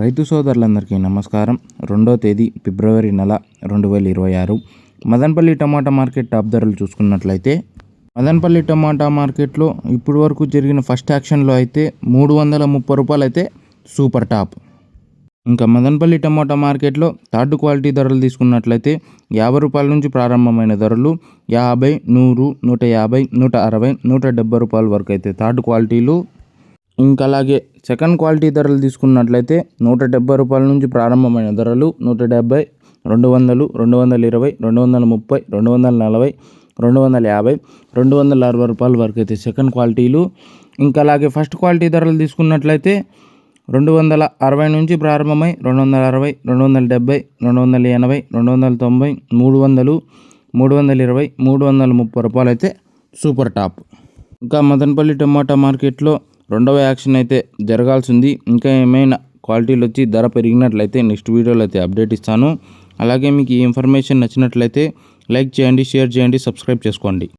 రైతు సోదరులందరికీ నమస్కారం. రెండో తేదీ ఫిబ్రవరి నెల రెండు వేల ఇరవై ఆరు. మదనపల్లి టమాటా మార్కెట్ టాప్ ధరలు చూసుకున్నట్లయితే మదనపల్లి టమాటా మార్కెట్లో ఇప్పటి వరకు జరిగిన ఫస్ట్ యాక్షన్లో అయితే మూడు వందల ముప్పై రూపాయలు అయితే సూపర్ టాప్. ఇంకా మదనపల్లి టమాటా మార్కెట్లో థర్డ్ క్వాలిటీ ధరలు తీసుకున్నట్లయితే యాభై రూపాయల నుంచి ప్రారంభమైన ధరలు యాభై నూరు నూట యాభై నూట అరవై నూట డెబ్బై రూపాయల వరకు అయితే థర్డ్ క్వాలిటీలు ఇంకా అలాగే సెకండ్ క్వాలిటీ ధరలు తీసుకున్నట్లయితే నూట డెబ్బై రూపాయల నుంచి ప్రారంభమైన ధరలు నూట డెబ్బై రెండు వందలు రెండు వందల ఇరవై రెండు వందల ముప్పై రెండు వందల నలభై రెండు వందల యాభై రెండు వందల అరవై రూపాయల వరకు అయితే సెకండ్ క్వాలిటీలు ఇంకా అలాగే ఫస్ట్ క్వాలిటీ ధరలు తీసుకున్నట్లయితే రెండు వందల అరవై నుంచి ప్రారంభమై రెండు వందల అరవై రెండు వందల డెబ్బై రెండు వందల ఎనభై రెండు వందల తొంభై మూడు వందలు మూడు వందల ఇరవై మూడు వందల ముప్పై రూపాయలు అయితే సూపర్ టాప్ ఇంకా మదనపల్లి టమాటా మార్కెట్లో రెండవ యాక్షన్ అయితే జరగాల్సింది. ఇంకా ఏమైనా క్వాలిటీలు వచ్చి ధర పెరిగినట్లయితే నెక్స్ట్ వీడియోలో అయితే అప్డేట్ ఇస్తాను. అలాగే మీకు ఈ ఇన్ఫర్మేషన్ నచ్చినట్లయితే లైక్ చేయండి షేర్ చేయండి సబ్స్క్రైబ్ చేసుకోండి.